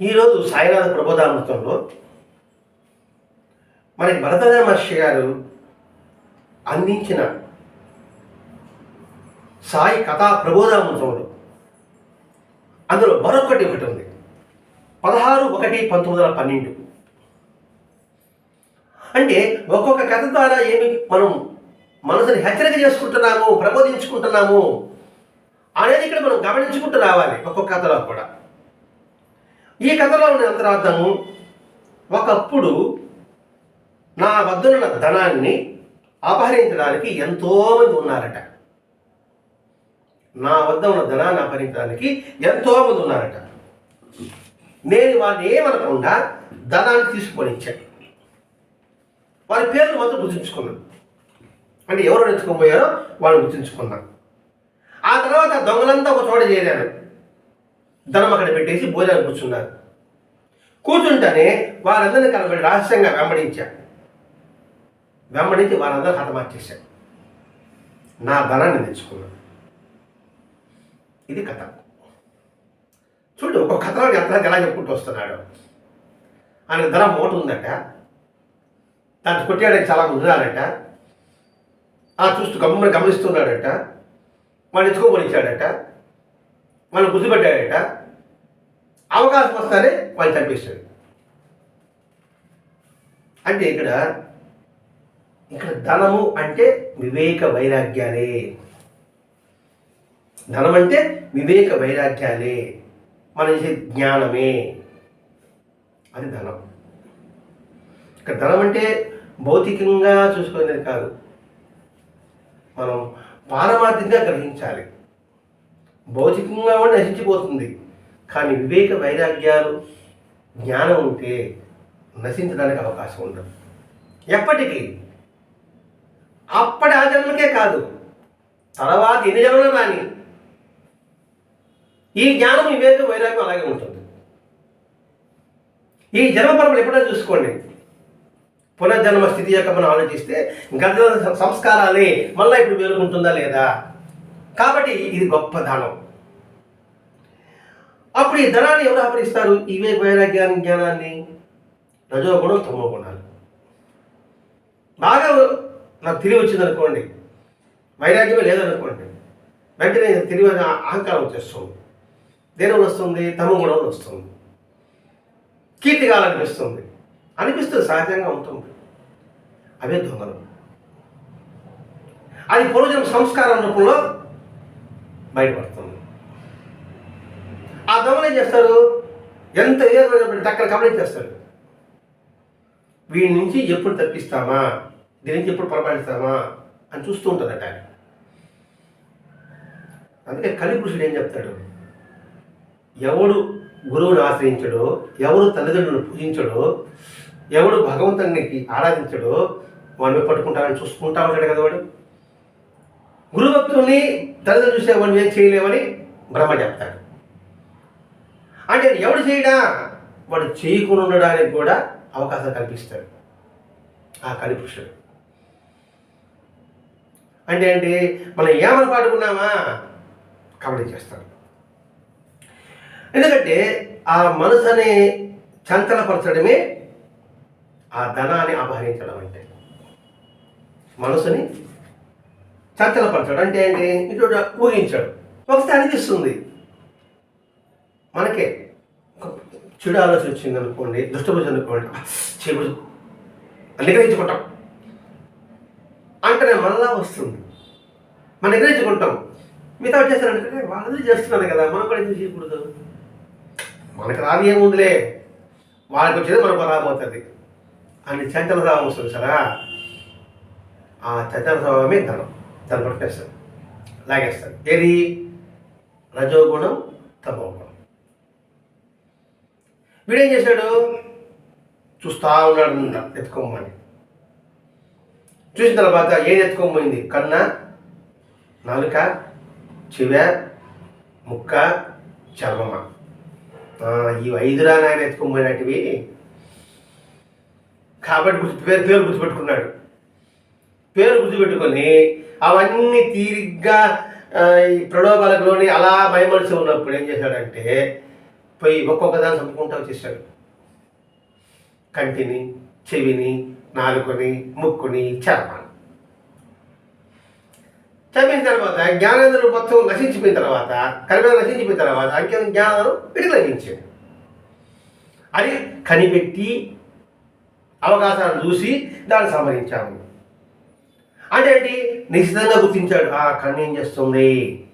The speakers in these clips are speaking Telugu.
ఈరోజు సాయినాథ ప్రబోధామృతంలో మనకి భరతరామ మహర్షి గారు అందించిన సాయి కథా ప్రబోధామృతంలో అందులో మరొకటి ఒకటి ఉంది. పదహారు ఒకటి పంతొమ్మిది వందల పన్నెండు. అంటే ఒక్కొక్క కథ ద్వారా ఏమి మనం మనసుని హెచ్చరిక చేసుకుంటున్నాము ప్రబోధించుకుంటున్నాము అనేది ఇక్కడ మనం గమనించుకుంటూ రావాలి ఒక్కొక్క కథలో కూడా. ఈ కథలో ఉన్న అంతరార్థము ఒకప్పుడు నా వద్దనున్న ధనాన్ని అపహరించడానికి ఎంతోమంది ఉన్నారట. నా వద్ద ఉన్న ధనాన్ని అపహరించడానికి ఎంతోమంది ఉన్నారట. నేను వారిని ఏమనకుండా ధనాన్ని తీసుకొని ఇచ్చాను వారి పేర్లు మొత్తం గుర్తుంచుకున్నాను. అంటే ఎవరు నెచ్చుకోబోయారో వాళ్ళు వాళ్ళని గుర్తుంచుకున్నాను. ఆ తర్వాత దొంగలంతా ఒక చోట చేరాను. ధనం అక్కడ పెట్టేసి భోజనం కూర్చున్నారు. కూర్చుంటేనే వారందరినీ కనబడి రహస్యంగా వెంబడించా వెంబడించి వారందరూ హతమార్చేశారు నా ధనాన్ని తెచ్చుకున్నాను. ఇది కథ. చూడు ఒక కథలో ఎంత ఎలా చెప్పుకుంటూ వస్తున్నాడు. ఆయన ధనం ఒకటి ఉందట. దాన్ని కొట్టాడని చాలా మంది ఉన్నారట. ఆ చూస్తూ గమ్మని గమనిస్తున్నాడట. వాడిని ఎత్తుకోమనిచ్చాడట వాళ్ళు గుర్తుపెట్టాడట. అవకాశం వస్తానే వాళ్ళు చంపేశాడు అంటే ఇక్కడ ఇక్కడ ధనము అంటే వివేక వైరాగ్యాలే. ధనం అంటే వివేక వైరాగ్యాలే. మన చేసే జ్ఞానమే. అది ధనం. ఇక్కడ ధనం అంటే భౌతికంగా చూసుకునేది కాదు. మనం పారమార్థికంగా గ్రహించాలి. భౌతికంగా కూడా నశించిపోతుంది. కానీ వివేక వైరాగ్యాలు జ్ఞానం ఉంటే నశించడానికి అవకాశం ఉండదు. ఎప్పటికీ. అప్పటి ఆ జన్మకే కాదు. తర్వాత ఎన్ని జన్మలు రాని ఈ జ్ఞానం వివేక వైరాగ్యం అలాగే ఉంటుంది. ఈ జన్మ పరమలు ఎప్పుడైనా చూసుకోండి. పునర్జన్మ స్థితి యొక్క మనం ఆలోచిస్తే గత సంస్కారాలే మళ్ళీ ఇప్పుడు మేలుకుంటుందా లేదా? కాబట్టి ఇది గొప్ప దానం అప్పుడు ఈ ధనాన్ని ఎవరు ఆపరిస్తారు? ఇవే వైరాగ్యాన్ని జ్ఞానాన్ని రజోగుణం తమో గుణాలు బాగా నాకు తిరిగి వచ్చింది అనుకోండి వైరాగ్యమే లేదనుకోండి. వెంటనే తిరిగి అహంకారం వచ్చేస్తుంది. దేనివల్ల వస్తుంది తమ గుణంలో వస్తుంది. కీర్తి కావాలనిపిస్తుంది. అనిపిస్తుంది సహజంగా ఉంటుంది. అవే దొంగలు. అది పూర్వజన్మ సంస్కారం రూపంలో బయటపడుతుంది. దొంగలు ఏం చేస్తారు? ఎంత ఏదైనా అక్కడ కంప్లైంట్ చేస్తారు. వీడి నుంచి ఎప్పుడు తప్పిస్తామా? దీని నుంచి ఎప్పుడు పొరపాటిస్తామా? అని చూస్తూ ఉంటుందట ఆయన అందుకే కలిపురుషుడు ఏం చెప్తాడు? ఎవడు గురువుని ఆశ్రయించడో ఎవడు తల్లిదండ్రులను పూజించడో ఎవడు భగవంతునికి ఆరాధించడో వాడిని పట్టుకుంటానని చూసుకుంటా ఉంటాడు కదా వాడు. గురుభక్తుల్ని తల్లిదండ్రులు చూసే వాడిని ఏం చేయలేవని బ్రహ్మ చెప్తాడు. అంటే ఎవడు చేయడా? వాడు చేయకుండా ఉండడానికి కూడా అవకాశం కల్పిస్తాడు ఆ కలిపురుషుడు అంటే ఏంటి? మనం ఏమని పాడుకున్నామా? కబడి చేస్తాడు. ఎందుకంటే ఆ మనసుని చంచలపరచడమే ఆ ధనాన్ని అపహరించడం అంటే. మనసుని చంచలపరచడం అంటే ఏంటి? ఇటు ఊహించాడు. ఒకసారి అనిపిస్తుంది. మనకే. ఒక చెడు ఆలోచన వచ్చింది అనుకోండి దుష్టభుజం అనుకోండి చెడు నిగ్రహించుకుంటాం. అంటేనే మళ్ళా వస్తుంది. మనం నిగ్రహించుకుంటాం. మిగతా చేస్తారంటే వాళ్ళది చేస్తున్నారు కదా మనం కూడా ఎందుకు చేయకూడదు? మనకు రాని ఏముందిలే వాళ్ళకి వచ్చేది మనకు రాబోతుంది అని చంచల స్వభావం వస్తుంది సరా. ఆ చంచల స్వభావమే ధనం దాన్ని పట్టేస్తుంది లాగేస్తుంది ఏది? రజోగుణం తమోగుణం వీడేం చేశాడు? చూస్తా ఉన్నాడు ఎత్తుకోమని. చూసిన తర్వాత ఏది ఎత్తుకోమైంది కన్న నాలుక చెవ ముక్క చర్మమ ఈ ఐదురా నాయన ఎత్తుకోమైనటివి కాబట్టి గుర్తు పేరు పేరు గుర్తుపెట్టుకున్నాడు. పేరు గుర్తుపెట్టుకొని అవన్నీ తీరిగ్గా ఈ ప్రలోభాలలోని అలా భయమలిసి ఉన్నప్పుడు ఏం చేశాడంటే పోయి ఒక్కొక్క దాన్ని చంపుకుంటూ వచ్చేసాడు. కంటిని చెవిని నాలుకని ముక్కుని చర్మాన్ని. చంపిన తర్వాత జ్ఞానేంద్రుడు మొత్తం నశించిపోయిన తర్వాత కలిపి నశించిపోయిన తర్వాత అంకెం జ్ఞానం ఇటు లభించాడు అది కనిపెట్టి అవకాశాలను చూసి దాన్ని సంహరించాము అంటే ఏంటి? నిశ్చితంగా గుర్తించాడు. ఆ కన్ను ఏం చేస్తుంది?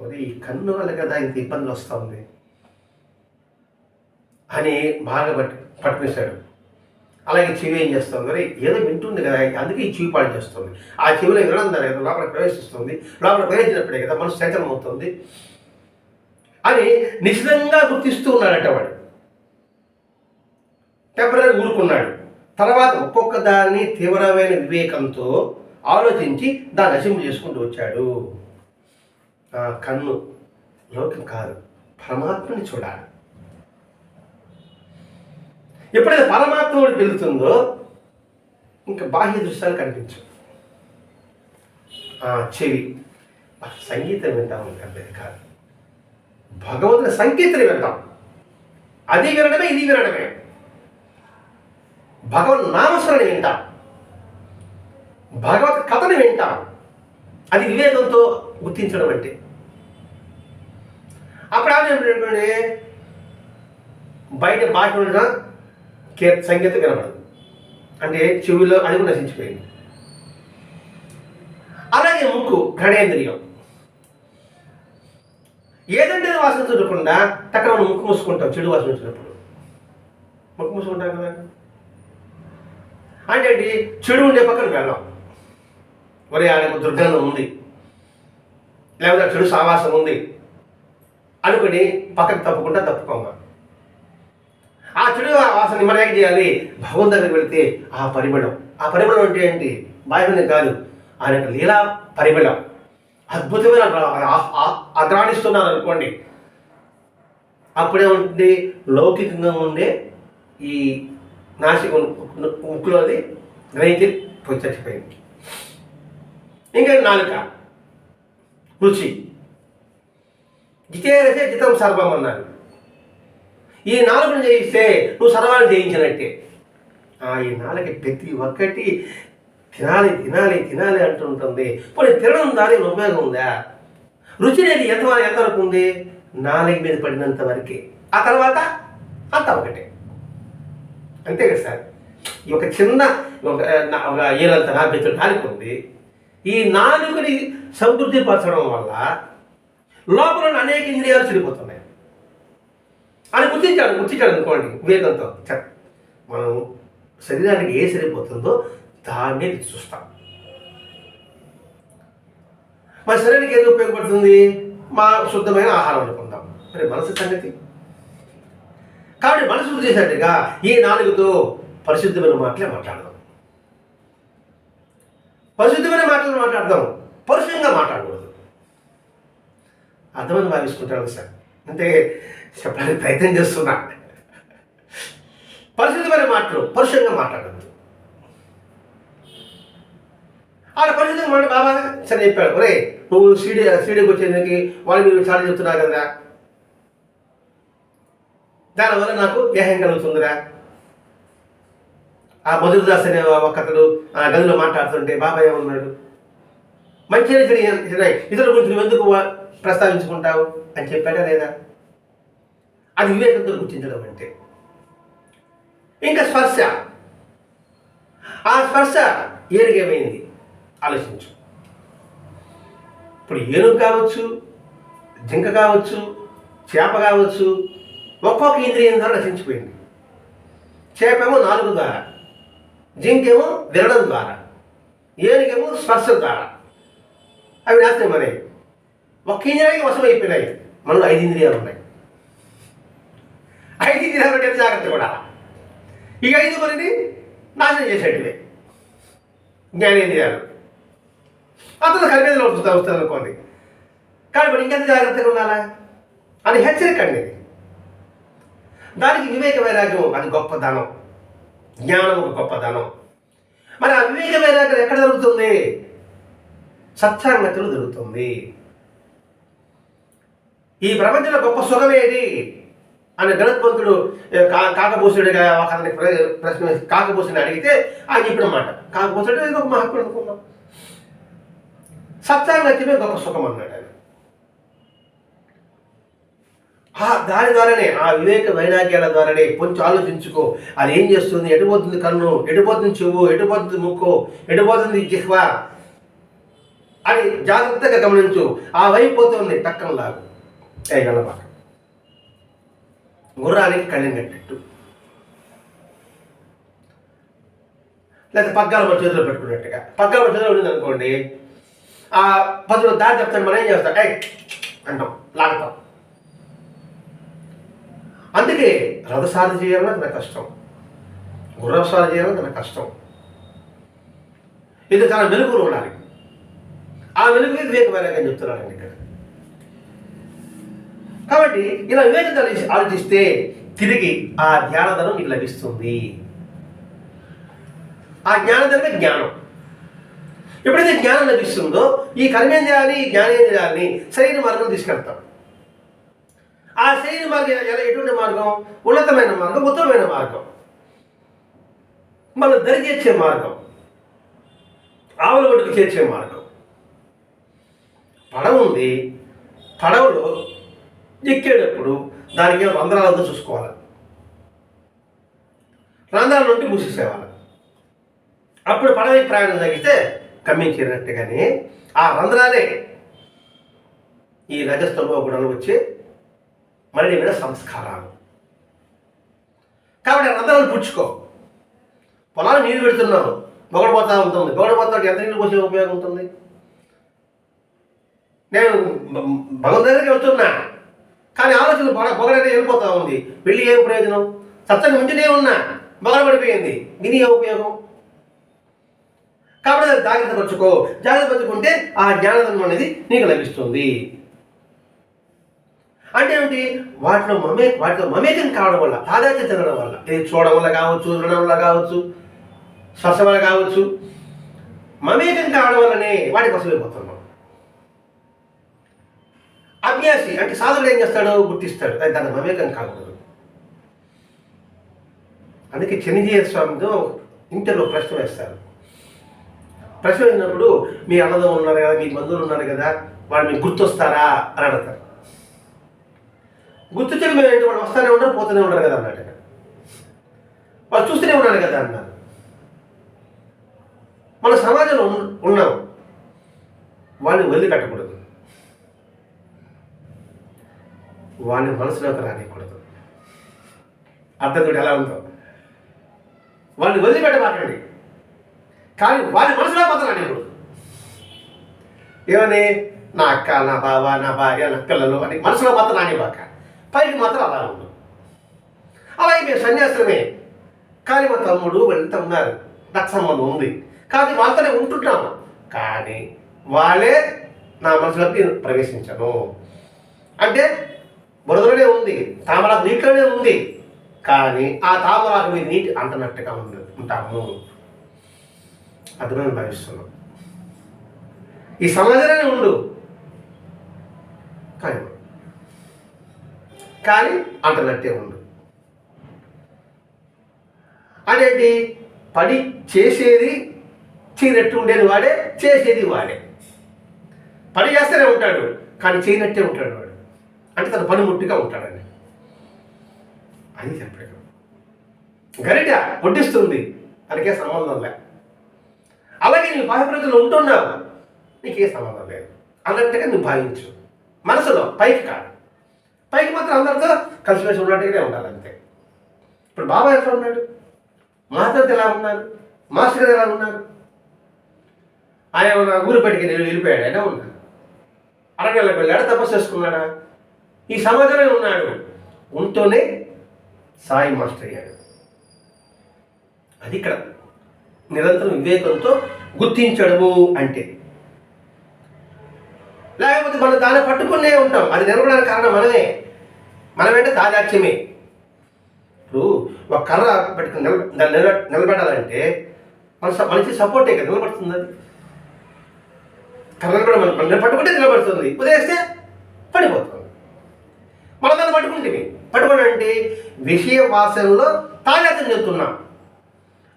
మరి ఈ కన్ను వల్ల కదా ఇంత ఇబ్బందులు వస్తుంది? అని బాగా పట్టు పట్టుకునేశాడు అలాగే చెవి ఏం చేస్తుంది మరి? ఏదో వింటుంది కదా అందుకే ఈ చెవి పాడు చేస్తుంది. ఆ చెవిలో వినడం దాని కదా లోపల ప్రవేశిస్తుంది. లోపల ప్రవేశించినప్పుడే కదా మనసు సైతం అవుతుంది. అని నిశ్చితంగా గుర్తిస్తూ ఉన్నాడట వాడు. టెంపరీ ఊరుకున్నాడు. తర్వాత ఒక్కొక్క దాన్ని తీవ్రమైన వివేకంతో ఆలోచించి దాన్ని నశింపు చేసుకుంటూ వచ్చాడు. కన్ను లోకం కాదు పరమాత్మని చూడాలి. ఎప్పుడైతే పరమాత్ముడు పెరుగుతుందో ఇంకా బాహ్య దృశ్యాలు కనిపించు ఆ చెవి సంగీతం వింటాం అర్థం కాదు. భగవంతుని సంకీర్తన వింటాం. అది వినడమే ఇది వినడమే. భగవన్ నామస్మరణ వింటాం. భగవత్ కథను వింటాం. అది వివేకంతో గుర్తించడం అంటే. అప్పుడు ఆమె బయట భాష కీర్త కే సంగీతం వినపడదు. అంటే చెవిలో అది కూడా నశించిపోయింది. అలాగే ముక్కు ఘనేంద్రియం ఏదంటే వాసన చూడకుండా తక్కువ మనం ముక్కు మూసుకుంటాం చెడు వాసన వచ్చినప్పుడు. ముక్కు మూసుకుంటాం కదా. అంటే ఏంటి? చెడు ఉండే పక్కన వెళ్ళాం. ఒరే ఆయనకు దుర్గంధం ఉంది. లేకపోతే చెడు సావాసం ఉంది. అనుకుని పక్కకు తప్పకుండా తప్పుకోమా ఆ చెడు వాసన నిమ్మరేక చేయాలి. భగవంతు దగ్గరికి వెళితే ఆ పరిమళం. ఆ పరిమళం అంటే ఏంటి? బాహ్యం కాదు ఆయన యొక్క లీలా పరిమళం. అద్భుతమైన అగ్రాణిస్తున్నారు అనుకోండి. అప్పుడే ఉంటుంది లౌకికంగా ఉండే ఈ నాసిక ముక్కులో అది గ్రహించి చచ్చిపోయింది. ఇంకా నాలుక. రుచి. జితేరసే జితం సర్వం అన్నారు ఈ నాలుగును జయిస్తే నువ్వు సర్వాన్ని జయించినట్టే. ఆ ఈ నాలుగు ప్రతి ఒక్కటి తినాలి తినాలి తినాలి అంటుంటుంది పోనీ తినడం దాని ఉపయోగం ఉందా? రుచి అనేది ఎంత ఎంతవరకు ఉంది? నాలుగు మీద పడినంత వరకే. ఆ తర్వాత అంత ఒకటే. అంతే కదా సార్? ఈ ఒక చిన్న ఒక ఒక ఏలంత నాభ్యత నాలుగు ఉంది. ఈ నాలుగుని సమృద్ధి పరచడం వల్ల లోపల అనేక ఇంద్రియాలు చెడిపోతాయి. అని గుర్తించాడు గుర్తించాడు అనుకోండి. వివేకంతో చ మనం శరీరానికి ఏ సరిపోతుందో దాన్ని చూస్తాం. మన శరీరానికి ఏది ఉపయోగపడుతుంది? మా శుద్ధమైన ఆహారం అనుకుందాం. మరి మనసు సంగతి? కాబట్టి మనసు చేసినట్టుగా ఈ నాలుగుతో పరిశుద్ధమైన మాటలే మాట్లాడదాం. పరిశుద్ధమైన మాటలు మాట్లాడదాం. పరుషంగా మాట్లాడకూడదు. అర్థమని భావిస్తుంటాను సార్? అంటే చెప్పడానికి ప్రయత్నం చేస్తున్నా. పరిశుద్ధమైన మాటలు పరుషంగా మాట్లాడద్దు. ఆడ పరిశుద్ధంగా మాట బాబా సరే చెప్పాడు. ఒరే నువ్వు సీడీ సీడీకి వచ్చేదానికి వాళ్ళు మీరు చాలా చెప్తున్నారు కదా దానివల్ల నాకు దేహం కలుగుతుందిరా. ఆ మధురదాస్ అనే ఒకతడు ఆ గదిలో మాట్లాడుతుంటే బాబాయ్ ఏమన్నాడు? మంచిగా చెడు ఇతరుల గురించి నువ్వు ఎందుకు ప్రస్తావించుకుంటావు అని చెప్పాడా లేదా? అది వివేకంతో గుర్తించడం అంటే. ఇంకా స్పర్శ. ఆ స్పర్శ ఏనుగేమైంది ఆలోచించు. ఇప్పుడు ఏనుగు కావచ్చు జింక కావచ్చు చేప కావచ్చు ఒక్కొక్క ఇంద్రియం ద్వారా నశించిపోయింది. చేపేమో నాలుగు ద్వారా జింకేమో వినడం ద్వారా ఏనుగేమో స్పర్శ ద్వారా. అవి నాశనం అనేవి ఒక్క ఇంద్రియానికి వశం అయిపోయినాయి. మనలో ఐదు ఇంద్రియాలు ఉన్నాయి. ఐదు ఇంద్రియాలు అంటే జాగ్రత్త కూడా. ఈ ఐదు మరిని నాశనం చేసేటివే. జ్ఞానేంద్రియాలు అతను కలిపేదిలో వస్తుంది వస్తుంది అనుకోండి. కానీ మనం ఇంకెంత జాగ్రత్తగా ఉండాలా? అది హెచ్చరిక అండి దానికి వివేక వైరాగ్యం అది గొప్ప దానం. జ్ఞానం ఒక గొప్ప దానం. మరి ఆ వివేక వైరాగ్యం ఎక్కడ జరుగుతుంది సత్సాంగతిలో జరుగుతుంది ఈ ప్రపంచంలో గొప్ప సుఖమేది అని గణపంతుడు ఏ, కా ఒక ప్ర- ప్రశ్న వేసి అడిగితే ఆ చెప్పిన మాట. కాకభూసుడు ఒక మహాత్ముడు అనుకున్నాం సత్యాన్ని గొప్ప సుఖం అన్నాడు ఆయన. ఆ దాని ద్వారానే ఆ వివేక వైరాగ్యాల ద్వారానే కొంచెం ఆలోచించుకో. అది ఏం చేస్తుంది? ఎటుపోతుంది కన్ను? ఎటుపోతుంది చెవు? ఎటుపోతుంది ముక్కు? ఎటుపోతుంది జిహ్వ? అని జాగ్రత్తగా గమనించు. ఆ వైపు పోతుంది టక్కన లాగు. ఏ గుర్రానికి కళ్ళెం కట్టినట్టు. లేకపోతే పగ్గాలు మన చేతిలో పెట్టుకున్నట్టుగా. పగ్గాలు మన చేతిలో ఉండింది అనుకోండి ఆ పదులు దారి చెప్తాను మనం ఏం చేస్తాం? టై అంటాం. లాగుతాం. అందుకే రథసారి చేయాలన్నా తన కష్టం. గుర్రసారి చేయాలన్నా తన కష్టం. ఇది చాలా మెలుగులు ఉండాలి. ఆ వెలుగు వివేకమైన చెప్తున్నారండి ఇక్కడ. కాబట్టి ఇలా వివేకం ఆలోచిస్తే తిరిగి ఆ జ్ఞానధనం నీకు లభిస్తుంది. ఆ జ్ఞానధనమే జ్ఞానం. ఎప్పుడైతే జ్ఞానం లభిస్తుందో ఈ కర్మేంద్రియాన్ని ఈ జ్ఞానేంద్రియాన్ని శరీర మార్గం తీసుకెళ్తాం. ఆ శరీర మార్గం ఎలా ఎటువంటి మార్గం? ఉన్నతమైన మార్గం ఉత్తమమైన మార్గం. మనం దరి చేర్చే మార్గం. ఆవుల ఒడ్డుకు చేర్చే మార్గం. పడవ ఉంది. పడవలో ఎక్కేటప్పుడు దానికి రంధ్రాలంతా చూసుకోవాలి. రంధ్రాల నుండి మూసేసేవాళ్ళు. అప్పుడు పడవ ప్రయాణం తగ్గితే కమ్మించినట్టుగానే ఆ రంధ్రాలే ఈ రజస్తంభ గుణాలు వచ్చి మళ్ళీ మీద సంస్కారాలు. కాబట్టి ఆ రంధ్రాలు పుచ్చుకో పొలాలు నీరు పెడుతున్నావు. పొగడపోతా ఉంటుంది. పొగడపోతా ఎంత నీళ్ళు పోసే ఉపయోగం ఉంటుంది? నేను భ- దగ్గరికి వెళ్తున్నా. కానీ ఆలోచన బాగా పొగడైతే వెళ్ళిపోతా ఉంది. వెళ్ళి ఏం ప్రయోజనం? సత్సంగం ఉంటేనే ఉన్నా. బొగడబడిపోయింది దీని ఏ ఉపయోగం? కాబట్టి అది జాగ్రత్త పరుచుకో. జాగ్రత్త పరుచుకుంటే ఆ జ్ఞానధనం అనేది నీకు లభిస్తుంది. అంటే ఏమిటి? వాటిలో మమే వాటిలో మమేకం కావడం వల్ల తాదాత్యం చెందడం వల్ల ఇది చూడడం వల్ల కావచ్చు వినడం వల్ల కావచ్చు స్పర్శ వల్ల కావచ్చు మమేకం కావడం వల్లనే వాటి కోసం వెళ్ళిపోతున్నాం అభ్యాసి అంటే సాధుడు ఏం చేస్తాడు? గుర్తిస్తాడు. అది దాని మమేకం కాకూడదు. అందుకే చిన్నజీయ స్వామితో ఇంటర్లో ప్రశ్న వేస్తారు. ప్రశ్న వేసినప్పుడు మీ అన్నదం ఉన్నారు కదా మీ బంధువులు ఉన్నారు కదా వాళ్ళు మీకు గుర్తొస్తారా? అని అడతారు గుర్తొచ్చిన మేము ఏంటి వాళ్ళు వస్తానే ఉన్నారు పోతూనే ఉన్నారు కదా అన్నట్టు వాళ్ళు చూస్తూనే ఉన్నారు కదా అన్నారు మన సమాజంలో ఉన్నాం. వాళ్ళని వదిలిపెట్టకూడదు. వాడిని మనసులోకి రానియకూడదు. అర్థం ఎలా ఉందో. వాళ్ళని వదిలిపెట్టబాకండి కానీ వాడి మనసులో మాత్రం రానియకూడదు. ఏమని? నా అక్క నా బావ నా భార్య నా పిల్లలు అని మనసులో మాత్రం రానివ్వక. పైకి మాత్రం అలా ఉండు అలాగే మేము సన్యాసమే కానీ మా తమ్ముడు వెళ్తూ ఉన్నారు నాకు సంబంధం ఉంది. కానీ వాళ్ళతోనే ఉంటున్నాము. కానీ వాళ్ళే నా మనసులోకి ప్రవేశించను. అంటే బురదలోనే ఉంది తామరాకు నీటిలోనే ఉంది. కానీ ఆ తామరాకు మీద నీటి అంటనట్టుగా ఉంది ఉంటాము. అది మేము భావిస్తున్నాం ఈ సమాజంలోనే ఉండు. కానీ కానీ అంటనట్టే ఉండు. అదేంటి? పని చేసేది చేయనట్టు ఉండేది వాడే చేసేది వాడే. పని చేస్తూనే ఉంటాడు కానీ చేయనట్టే ఉంటాడు వాడు. అంటే తన పనిముట్టిగా ఉంటాడని అది చెప్పాడు గరిట వడ్డిస్తుంది. తనకే సంబంధం లే. అలాగే నీ బాహ్యప్రజలు ఉంటున్నావు. నీకే సంబంధం లేదు. అన్నట్టుగా నువ్వు భావించు. మనసులో పైకి కాదు. పైకి మాత్రం అందరితో కలిసిమెలిసి ఉన్నట్టుగానే ఉండాలి అంతే. ఇప్పుడు బాబా ఎట్లా ఉన్నాడు? మాతో ఎలా ఉన్నారు? మాస్టర్ గారు ఎలా ఉన్నారు? ఆయన ఊరు పెట్టుకుని నేను వెళ్ళిపోయాడు? అయినా ఉన్నాడు అరణ్యాలకు వెళ్ళాడు? తపస్సు చేసుకున్నాడా? ఈ సమాజంలో ఉన్నాడు ఉంటూనే సాయి మాస్టర్ అయ్యాడు. అది ఇక్కడ నిరంతరం వివేకంతో గుర్తించడము అంటే. లేకపోతే మనం దాన్ని పట్టుకునే ఉంటాం. అది నిలబడడానికి కారణం మనమే. మనమేంటే తాదాత్యమే ఇప్పుడు ఒక కర్ర పెట్టుకుని నిలబ దాన్ని నిలబ నిలబడాలంటే మన స- మనిషి సపోర్టే కదా నిలబడుతుంది అది. కర్ర నిలబడ మనం పట్టుకుంటే నిలబడుతుంది. వదిలేస్తే పడిపోతుంది మనం దాన్ని పట్టుకుంటే పట్టుకోవడం అంటే విషయ వాసనలో తాజాతం చెప్తున్నాం.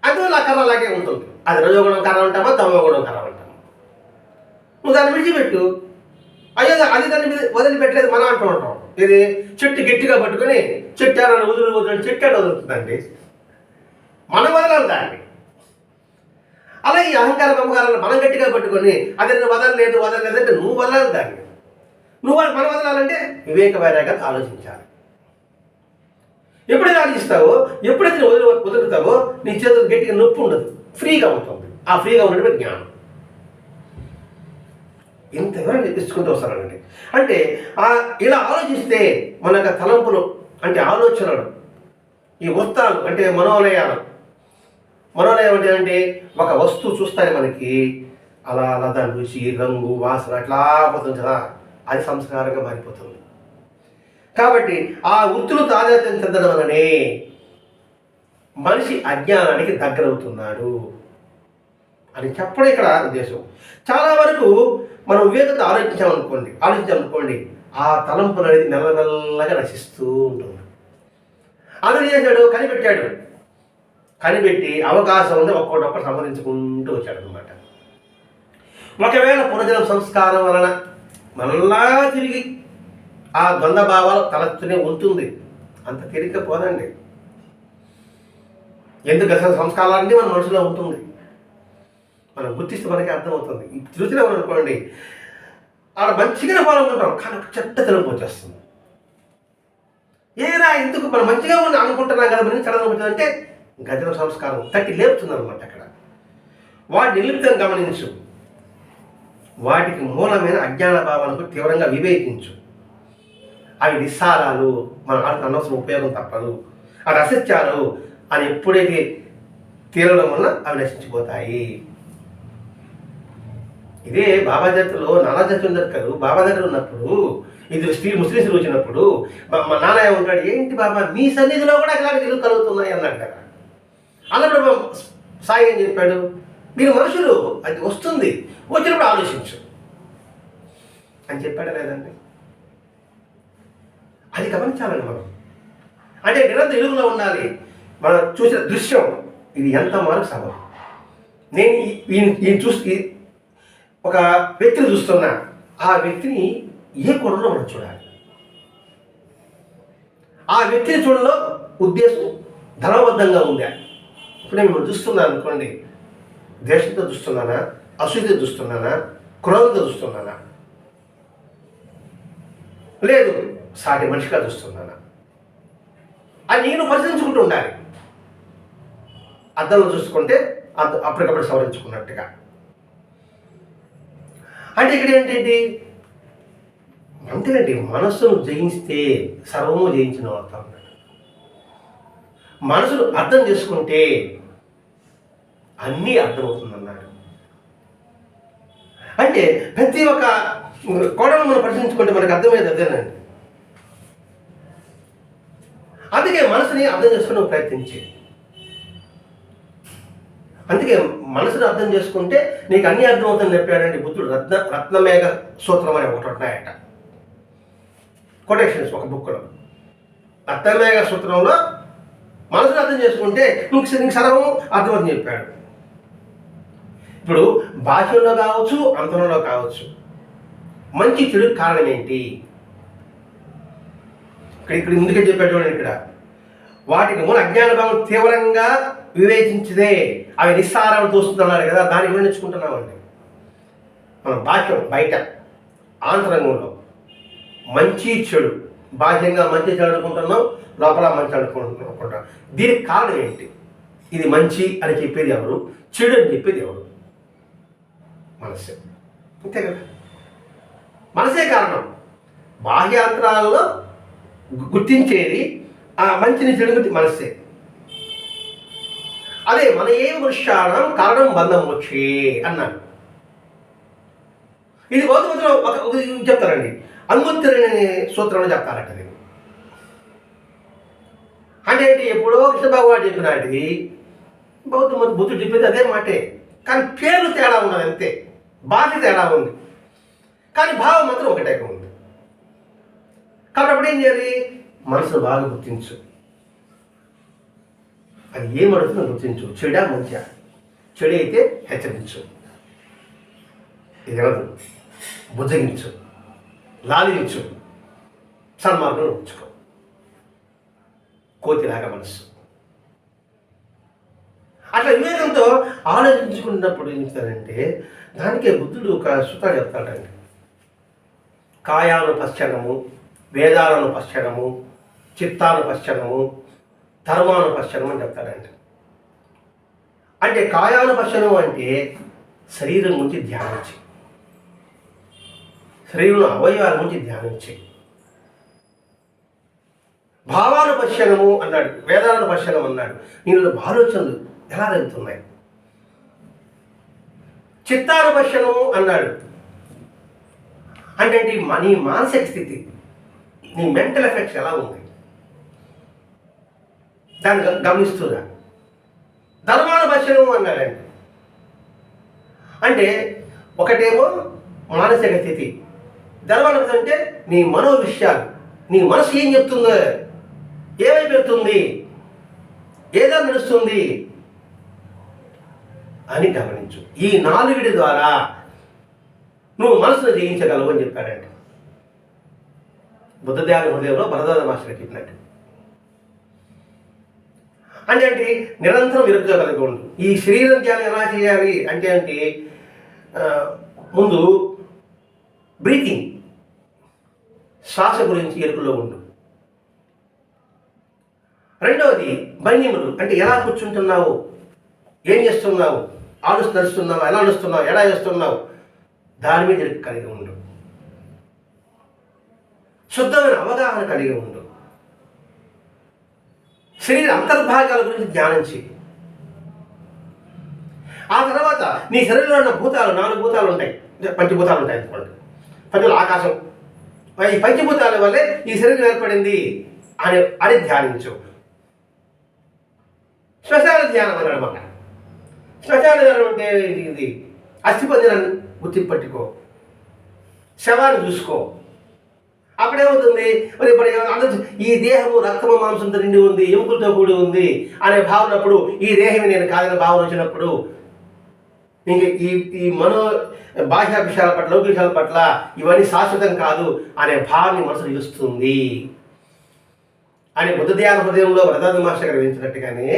అందువల్ల ఆ కర్ర అలాగే ఉంటుంది. అది రజోగుణం కర్ర అంటామా తమోగుణం కర్ర అంటాము? నువ్వు దాన్ని విడిచిపెట్టు. అయ్యో అది దాన్ని వదిలిపెట్టలేదు మనం అంటూ ఉంటాం ఇది చెట్టు గట్టిగా పట్టుకొని చెట్టు వదిలి వదిలి చెట్టు ఎక్కడ వదులుతుందండి? మనం వదలాలి దాన్ని. అలా ఈ అహంకార మమకారాలను మనం గట్టిగా పట్టుకొని అది వదలలేదు వదలలేదు అంటే నువ్వు వదలాలి దాన్ని. నువ్వు వాళ్ళు మనం వదలాలంటే వివేక వైరాగ్యాన్ని ఆలోచించాలి. ఎప్పుడైతే ఆలోచిస్తావో ఎప్పుడైతే నువ్వు వదిలి వదులుతావో నీ చేతులు గట్టిగా నొప్పి ఉండదు. ఫ్రీగా ఉంటుంది ఆ ఫ్రీగా ఉండడమే జ్ఞానం. ఇంత వివరణ తెప్పించుకుంటూ వస్తానండి అంటే ఆ ఇలా ఆలోచిస్తే మన యొక్క తలంపులు అంటే ఆలోచనలు ఈ వృత్తాలు అంటే మనోలయాలు మనోలయం అంటే అంటే ఒక వస్తువు చూస్తాయి మనకి అలా అలా దాని రుచి రంగు వాసన అట్లా పోతుంది కదా. అది సంస్కారంగా మారిపోతుంది. కాబట్టి ఆ వృత్తులు తాదాత్యం చెందడం వలనే మనిషి అజ్ఞానానికి దగ్గరవుతున్నాడు అని చెప్పడం ఇక్కడ ఉద్దేశం. చాలా వరకు మనం వివేకంతో ఆలోచించామనుకోండి ఆలోచించామనుకోండి ఆ తలంపులు అనేది మెల్లమెల్లగా నశిస్తూ ఉంటుంది. అతను చేశాడు? కనిపెట్టాడు. కనిపెట్టి అవకాశం ఉంది ఒక్కొక్కటి సంబంధించుకుంటూ వచ్చాడు అనమాట ఒకవేళ పునర్జనం సంస్కారం వలన మళ్ళా తిరిగి ఆ ద్వంద్వ భావాలు తలెత్తునే ఉంటుంది. అంత తిరిగి పోదండి. ఎందుకు అసలు సంస్కారాలన్నీ మన మనసులో ఉంటుంది? మనం గుర్తిస్తే మనకి అర్థమవుతుంది. ఈ తిరుగుతూనే అనుకోండి ఆడ మంచిగానే పాల్గొంటాం కానీ ఒక చెడ్డ తెలుపు వచ్చేస్తుంది. ఏరా ఎందుకు మనం మంచిగా ఉంది అనుకుంటున్నాం కదా మరి చదవడం వచ్చిందంటే గజన సంస్కారం. తట్టి లేపుతుంది అనమాట అక్కడ. వాడిని నిలిపితం గమనించు. వాటికి మూలమైన అజ్ఞాన భావనకు తీవ్రంగా వివేకించు. అవి నిస్సారాలు మన ఆటకు అనవసరం ఉపయోగం తప్పదు. అది అసత్యాలు అని ఎప్పుడైతే తీరడం వల్ల అవి నశించిపోతాయి. ఇదే బాబా జాతిలో నానా జాతి ఉన్నారు కదా బాబా దగ్గర ఉన్నప్పుడు ఇది స్త్రీ ముస్లింస్లు వచ్చినప్పుడు మా మా నాన్న ఏమంటాడు ఏంటి బాబా మీ సన్నిధిలో కూడా ఇలాంటి తెలుగు కలుగుతున్నాయి అన్నాడు కదా. అన్నప్పుడు సాయి ఏం చెప్పాడు మీరు మనుషులు అది వస్తుంది. వచ్చినప్పుడు ఆలోచించు. అని చెప్పాడా లేదండి అది గమనించాలండి మనం. అంటే నిరంతర ఎలుగులో ఉండాలి. మనం చూసిన దృశ్యం ఇది ఎంత మార్కు సబబు నేను ఈ- ఈయన చూసి ఒక వ్యక్తిని చూస్తున్నా. ఆ వ్యక్తిని ఏ కోణంలో మనం చూడాలి? ఆ వ్యక్తిని చూడడంలో ఉద్దేశం ధనబద్ధంగా ఉందా? ఇప్పుడు నేను చూస్తున్నాను అనుకోండి. దేశంతో చూస్తున్నానా? అసూయ చూస్తున్నానా? క్రోధంతో చూస్తున్నానా? లేదు సాటి మనిషిగా చూస్తున్నానా? అది నేను పరిశీలించుకుంటూ ఉండాలి. అద్దంలో చూసుకుంటే అద్ద అప్పటికప్పుడు సవరించుకున్నట్టుగా. అంటే ఇక్కడ ఏంటంటే అంతేనండి మనస్సును జయిస్తే సర్వము జయించిన అర్థం మనసును అర్థం చేసుకుంటే అన్నీ అర్థమవుతుందన్నాడు. అంటే ప్రతి ఒక్క కోణను మనం పరిశీలించుకుంటే మనకు అర్థమయ్యేది అదేనండి. అందుకే మనసుని అర్థం చేసుకుని ప్రయత్నించే. అందుకే మనసుని అర్థం చేసుకుంటే నీకు అన్ని అర్థమవుతుందని చెప్పాడండి బుద్ధుడు. రత్న రత్నమేఘ సూత్రం అనే ఒకటి ఉన్నాయట. కొటేషన్స్ ఒక బుక్లో రత్నమేఘ సూత్రంలో మనసుని అర్థం చేసుకుంటే నీకు నీకు సర్వం అర్థమవుతుంది చెప్పాడు. ఇప్పుడు బాహ్యంలో కావచ్చు అంతరంలో కావచ్చు. మంచి చెడు కారణం ఏంటి? ఇక్కడ ఇక్కడ ముందుకే చెప్పేటువంటి ఇక్కడ. వాటిని మూల అజ్ఞాన భావం తీవ్రంగా వివేచించదే అవి నిస్సారాలు తోస్తున్నారు కదా దాని గురించి నేర్చుకుంటున్నామండి. మనం బాహ్యం బయట ఆంతరంగంలో మంచి చెడు బాహ్యంగా మంచి చెడు అనుకుంటున్నాం లోపల మంచి అనుకుంటున్నాం. అనుకుంటాం దీనికి కారణం ఏంటి? ఇది మంచి అని చెప్పేది ఎవరు? చెడు అని చెప్పేది ఎవరు? మనస్సే అంతే కదా? మనసే కారణం. బాహ్యాంతరాలలో గుర్తించేది ఆ మంచిని చెడుగుతి మనస్సే అదే మన ఏ వృక్షానం కారణం బంధం వచ్చే అన్నాడు. ఇది గౌతమంతులు ఒక చెప్తారండి. అంగుత్తరని సూత్రంలో చెప్తారట నేను అంటే ఏంటి? ఎప్పుడో కృష్ణబాబు గారు చెప్పినాటిది బౌద్ధ బుద్ధుడు చెప్పేది అదే మాటే. కానీ పేరు తేడా ఉన్నది అంతే. బాధ్యత ఎలా ఉంది? కానీ భావం మాత్రం ఒకటే ఉంది. కాబట్టి అప్పుడు ఏం చేయాలి? మనసును బాగా గుర్తించు. అది ఏం అడుగుతుందో గుర్తించు? చెడా మంచిగా చెడు అయితే హెచ్చరించు. ఇది ఎవరు బుజ్జగించు లాలించు. సన్మార్గం ఉంచుకో. కోతిలాగా మనసు అట్లా వివేకంతో ఆలోచించుకున్నప్పుడు ఏం చేస్తారంటే దానికే బుద్ధుడు ఒక సుతా చెప్తాడండి. కాయాను పశ్చనము వేదాలను పశ్చనము చిత్తాను పశ్చనము ధర్మాను పశ్చనం అని చెప్తాడండి. అంటే కాయాను పశ్చనం అంటే శరీరం గురించి ధ్యానించి శరీరంలో అవయవాల గురించి ధ్యానించి. భావాను పశ్చనము అన్నాడు వేదాలను పశ్చనం అన్నాడు. నీలో ఆలోచనలు ఎలా జరుగుతున్నాయి చిత్తాను అన్నాడు. అంటే నీ మానసిక స్థితి నీ మెంటల్ ఎఫెక్ట్స్ ఎలా ఉంది? దాన్ని గ- గమనిస్తున్నా అన్నాడండి అంటే ఒకటేమో మానసిక స్థితి ధర్మానుభూతి అంటే నీ మనో విషయాలు నీ మనసు ఏం చెప్తుందో ఏమైపోతుంది ఏదో నడుస్తుంది అని గమనించు. ఈ నాలుగిటి ద్వారా నువ్వు మనసును జయించగలవు అని చెప్పాడంట. బుద్ధదేవ హృదయంలో భరదాద మాస్టర్ చెప్పినట్టు. అంటే అంటే నిరంతరం విరుద్ధ కలిగి ఉండు. ఈ శరీరం ధ్యానం ఎలా చేయాలి? అంటే అంటే ముందు బ్రీతింగ్ శ్వాస గురించి ఎరుకులో ఉండు. రెండవది భంగిములు. అంటే ఎలా కూర్చుంటున్నావు? ఏం చేస్తున్నావు? ఆలు నడుస్తున్నావు ఎలా నడుస్తున్నావు ఎలా చేస్తున్నావు? దాని మీద కలిగి ఉండు. శుద్ధమైన అవగాహన కలిగి ఉండు. శరీర అంతర్భాగాల గురించి ధ్యానం చేయి. ఆ తర్వాత నీ శరీరంలో ఉన్న భూతాలు నాలుగు భూతాలు ఉంటాయి. పంచభూతాలు ఉంటాయి అనుకోండి. పంచులు ఆకాశం. ఈ పంచభూతాల వల్లే ఈ శరీరం ఏర్పడింది అని అని ధ్యానించు. శ్మశాన ధ్యానం అన్నమాట శ్మశాన అంటే ఇది ఇది అస్థిపంజరాన్ని గుర్తింపు పట్టుకో శవాన్ని చూసుకో. అప్పుడేమవుతుంది మరి ఇప్పుడు అందరూ ఈ దేహము రక్తము మాంసంతో నిండి ఉంది ఎముకలతో కూడి ఉంది అనే భావనప్పుడు ఈ దేహం నేను కాదని భావన వచ్చినప్పుడు ఇంక ఈ ఈ మనో బాహ్య విషయాల పట్ల లౌకిక విషయాల పట్ల ఇవన్నీ శాశ్వతం కాదు అనే భావాన్ని మనసు చూస్తుంది అని బుద్ధధ్యాన హృదయంలో వ్రతాది మాస్టర్ గారు వించినట్టుగానే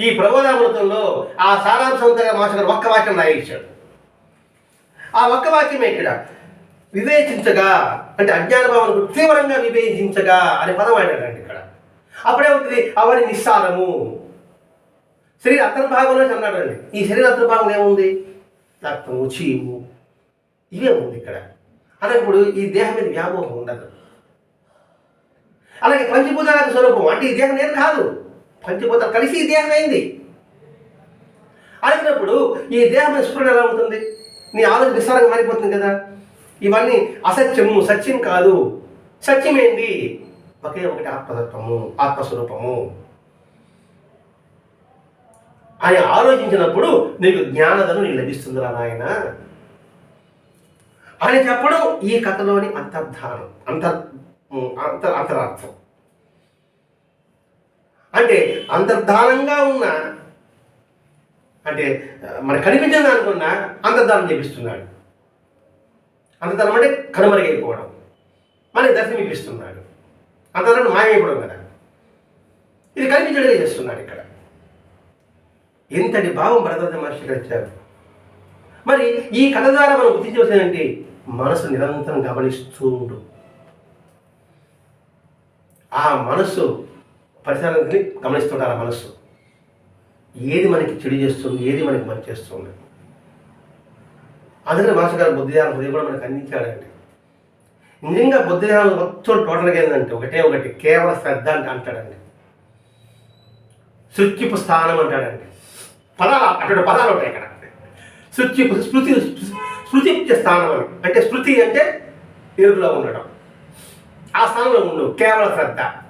ఈ ప్రబోధామృతంలో ఆ సారాంశవంతంగా మాస్టర్ ఒక్క వాక్యం రాయించాడు. ఆ ఒక్క వాక్యమే ఇక్కడ వివేచించగా అంటే అజ్ఞాన భావనకు తీవ్రంగా వివేచించగా అనే పదం ఆడాడండి ఇక్కడ. అప్పుడేమవుతుంది అవని నిస్సారము. శరీర అంతర్భాగంలో అన్నాడండి. ఈ శరీర అంతర్భాగంలో ఏముంది? రక్తము చీము. ఇవే ఉంది ఇక్కడ. అన్నప్పుడు ఈ దేహం మీద వ్యామోహం ఉండదు. అలాగే పంచభూతాలకు స్వరూపం అంటే ఈ దేహం నేను కాదు. పంచిపోతారు కలిసి ఈ దేహం అయింది అయినప్పుడు ఈ దేహం స్ఫురణ ఎలా ఉంటుంది? నీ ఆలోచన విస్తారంగా మారిపోతుంది కదా. ఇవన్నీ అసత్యము సత్యం కాదు. సత్యం ఏంటి ఒకే ఒకటి ఆత్మతత్వము ఆత్మస్వరూపము. అని ఆలోచించినప్పుడు నీకు జ్ఞానదను నీకు లభిస్తుందిరా నాయన. అని చెప్పడం ఈ కథలోని అంతర్ధానం అంతర్ అంత అంతరార్థం. అంటే అంతర్ధానంగా ఉన్న అంటే మన కనిపించదు అనుకున్న అంతర్ధానం చేపిస్తున్నాడు. అంతర్ధానం అంటే కనుమరుగైపోవడం. మనకి దర్శనం ఇప్పిస్తున్నాడు. అంతర్ధానం మాయమైపోవడం కదా. ఇది కనిపించడమే చేస్తున్నాడు ఇక్కడ. ఎంతటి భావం భరద్వాజ మహర్షి ఇక్కడ ఇచ్చారు. మరి ఈ కథ ద్వారా మనం గుర్తించవలసిందంటే మనసు నిరంతరం గమనిస్తూ ఉండు. ఆ మనసు పరిసరాన్ని గమనిస్తుంటారు ఆ మనస్సు. ఏది మనకి చెడు చేస్తుంది ఏది మనకి మంచి చేస్తుంది. అందుకని మాస్టర్ గారు బుద్ధిదానం హృదయం కూడా మనకు అందించాడండి. నిజంగా బుద్ధిదానం మొత్తం టోటల్గా ఏంటంటే ఒకటే ఒకటి కేవల శ్రద్ధ అంటే అంటాడండి. శృత్యుపు స్థానం అంటాడండి. పదాలు అటువంటి పదాలు ఉంటాయి ఇక్కడ. శృత్యు స్మృతి స్మృతి స్థానం అని. అంటే స్మృతి అంటే ఎరుపులో ఉండడం ఆ స్థానంలో ఉండు కేవల శ్రద్ధ.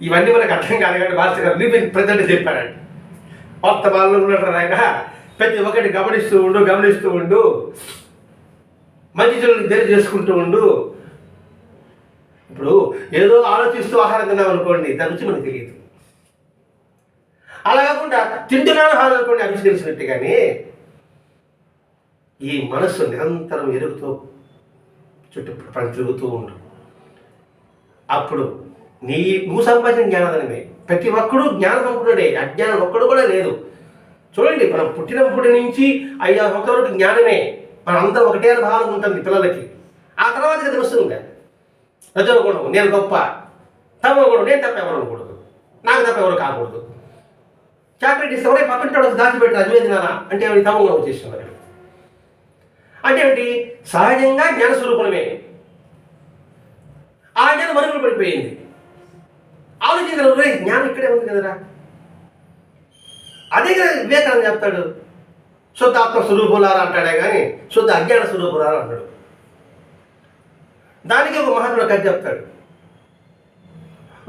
ఇవన్నీ మనకు అర్థం కాదు కానీ మాస్టర్ గారు లివింగ్ ప్రజెంట్ చెప్పారండి వర్తమానంలో ఉన్నట్టు ఆయన ప్రతి ఒక్కటి గమనిస్తూ ఉండు గమనిస్తూ ఉండు. మంచి చెడులు తెలియజేసుకుంటూ ఉండు. ఇప్పుడు ఏదో ఆలోచిస్తూ ఆహారం తిన్నాం అనుకోండి దాని రుచి మనకు తెలియదు. అలా కాకుండా తింటున్నాను ఆహారం అనుకోండి ఆ తెలిసినట్టు కానీ ఈ మనస్సు నిరంతరం ఎరుగుతూ చుట్టూ ప్రపంచం తిరుగుతూ ఉండు. అప్పుడు నీ నువ్వు సంపాదించిన జ్ఞానదనమే ప్రతి ఒక్కడు జ్ఞాన సంపూర్ణుడే అజ్ఞానం ఒక్కడు కూడా లేదు. చూడండి మనం పుట్టినప్పటి నుంచి ఐదు ఆరు సంవత్సరాల వరకు జ్ఞానమే. మనం అందరం ఒకటే భావన ఉంటుంది పిల్లలకి. ఆ తర్వాత తెలుస్తుంది వస్తుంది. రజోగుణం నేను గొప్ప. తమగుణం నేను తప్ప ఎవరు అనకూడదు. నాకు తప్ప ఎవరు కాకూడదు. చాక్లెట్ ఇస్తే ఎవరే పక్కన దాచిపెట్టి అది అంటే ఏమిటి? తమ వచ్చేస్తున్నారు అంటే ఏంటి సహజంగా జ్ఞాన స్వరూపణమే ఆ జ్ఞానం మరుగులు పడిపోయింది. ఆలోచించగలరు రే జ్ఞానం ఇక్కడే ఉంది కదరా. అదే కదా వివేకానంద చెప్తాడు. శుద్ధ ఆత్మ స్వరూపులారా అంటాడే కానీ శుద్ధ అజ్ఞాన స్వరూపులారా అంటాడు. దానికి ఒక మహాత్ముడు కథ చెప్తాడు.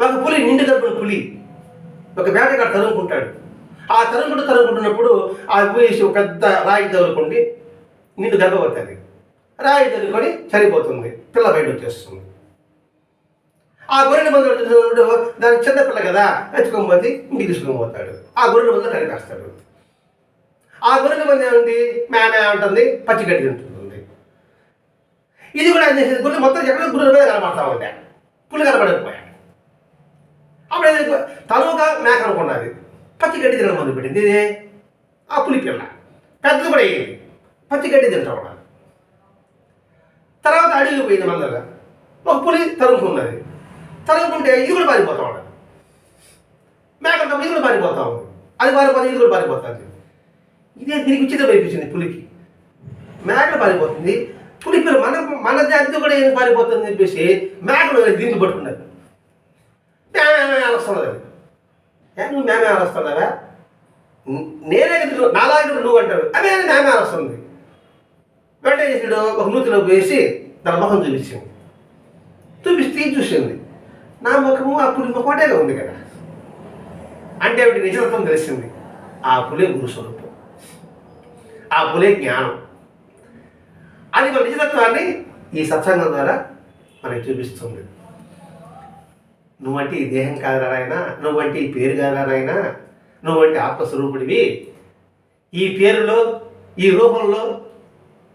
ఒక పులి నిండు గర్భుడు పులి ఒక వేటగాడు తరుముకుంటాడు. ఆ తరుముకుంటూ తరుముకుంటున్నప్పుడు ఆ పులి ఒక పెద్ద రాయి తగులుకుండి నిండు గర్భవతుంది రాయి తగులుకొని చనిపోతుంది. పిల్ల బయట వచ్చేస్తుంది. ఆ గొర్రెల మందు దాని చిన్నపిల్ల కదా ఎత్తుకొని పోతే ఇంటికి తీసుకొని పోతాడు. ఆ గొర్రెల మందు నరికేస్తాడు ఆ గొర్రెల మంది ఏముంది? మేమే ఉంటుంది పచ్చి గడ్డి ఉంటుంది. ఇది కూడా ఆయన చేసేది? మొత్తం ఎక్కడ గుర్రెల మీద కనబడతా ఉండే. పులి కనబడకపోయాడు అప్పుడు ఏది తనువుగా మేక అనుకున్నది. పచ్చి గడ్డి తినడం మొదలు పెట్టింది. ఇదే ఆ పులి పిల్ల. పెద్దది కూడా అయ్యేది పచ్చి గడ్డి తింటా కూడా తర్వాత అడిగిపోయింది మందగా. ఒక పులి తరుముకున్నది. తరుముకుంటే ఇది కూడా పారిపోతా ఉన్నది మేక ఉన్నప్పుడు ఇది కూడా పారిపోతా ఉంది అది పారిపోతుంది ఇది కూడా పారిపోతుంది. ఇదే దీనికి ఉచితం అనిపించింది పులికి. మేకలు పారిపోతుంది. పులి పిల్ల మన మన జాతి కూడా ఏం పారిపోతుంది అని చెప్పేసి మేకలు దీనికి పట్టుకున్నారు. మేమే వస్తున్నది అది ఏ నువ్వు మేమే వస్తున్నావా నేనే కదా నాలాగే నువ్వు అంటాడు అదే మేమే అలస్తుంది. వెంటనే చేసాడు ఒక నూతిలోకి వేసి తన ముఖం చూపించింది. చూపిస్తే చూసింది. నా ముఖము ఆ పులి ముఖమటేగా ఉంది కదా. అంటే ఆవిడ నిజతత్వం తెలిసింది. ఆ పులే గురు స్వరూపం. ఆ పులే జ్ఞానం. అది మన నిజతత్వాన్ని ఈ సత్సంగం ద్వారా మనకి చూపిస్తుంది. నువ్వంటే ఈ దేహం కాదురా నాయన నువ్వంటే ఈ పేరు కాదురా నాయన నువ్వంటే ఆత్మస్వరూపుడివి. ఈ పేరులో ఈ రూపంలో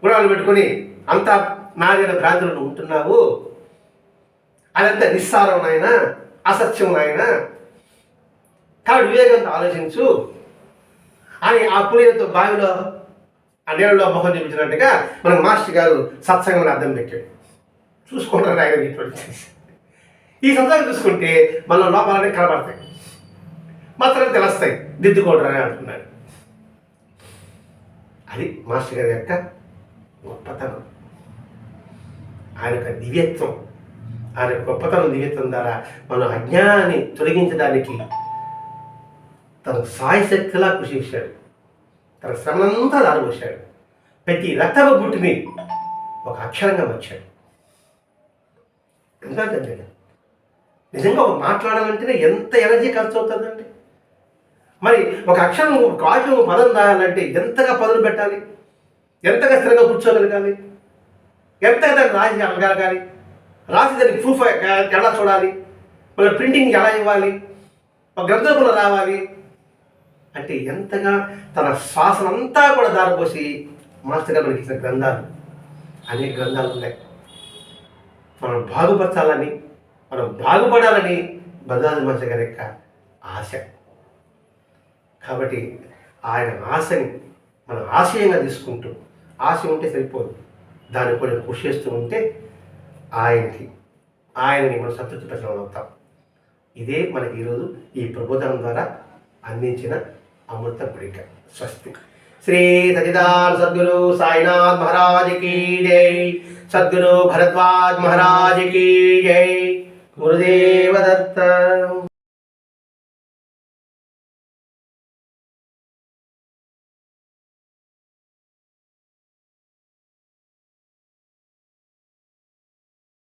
గుణాలు పెట్టుకొని అంత నాదిన భ్రాంతులను ఉంటున్నావు. అదంతా నిస్సారం నాయన అసత్యం నాయన కాబట్టి వివేకంతో ఆలోచించు. అని ఆ పులితో బావిలో ఆ నీళ్ళలో మొహం చూపించినట్టుగా మనకు మాస్టర్ గారు సత్సంగం అర్థం పెట్టాడు. చూసుకుంటారు ఆయన ఇటువంటి ఈ సందర్భం చూసుకుంటే మన లోపాలనే కనబడతాయి. మాత్రం తెలుస్తాయి. దిద్దుకోవడం అని అంటున్నాడు. అది మాస్టర్ గారి యొక్క గొప్పతనం. ఆయన యొక్క దివ్యత్వం. ఆ గొప్పతనం జీవితం ద్వారా మన అజ్ఞానాన్ని తొలగించడానికి తన సాయశక్తిలా కృషి చేశాడు. తన శ్రమంతా దారిపోశాడు ప్రతి రక్తపు గుట్టుని ఒక అక్షరంగా వచ్చాడు ఎంత తెలియదు నిజంగా ఒక మాట్లాడాలంటేనే ఎంత ఎనర్జీ ఖర్చు అవుతుందండి? మరి ఒక అక్షరం ఒక వాక్యం పదం రాయాలంటే ఎంతగా పదులు పెట్టాలి? ఎంతగా స్థిరంగా కూర్చోగలగాలి? ఎంతగా దాన్ని రాసి అలగలగాలి? రాసి దానికి ప్రూఫ్ ఎలా చూడాలి. మళ్ళీ ప్రింటింగ్ ఎలా ఇవ్వాలి? ఒక గ్రంథంలో రావాలి. అంటే ఎంతగా తన శ్వాసనంతా కూడా దారిపోసి మాస్టర్ గారు మనకి ఇచ్చిన గ్రంథాలు. అనేక గ్రంథాలు ఉన్నాయి. మనం బాగుపరచాలని మనం బాగుపడాలని భద్రాది మాస్టర్ గారి యొక్క ఆశ. కాబట్టి ఆయన ఆశని మనం ఆశయంగా తీసుకుంటూ ఆశ ఉంటే సరిపోదు. దాన్ని కూడా కృషి చేస్తూ ఉంటే ఆయనకి ఆయనని మనం సంతృప్తి ప్రజలవుతాం ఇదే మనకి ఈరోజు ఈ ప్రబోధనం ద్వారా అందించిన అమృత గుడిక స్వస్తి. శ్రీ సచిదాన సద్గురు సాయినాథ్ మహారాజ్ కీ జై. సద్గురు భరద్వాజ్ మహారాజ్ కీ జై. గురుదేవ దత్త.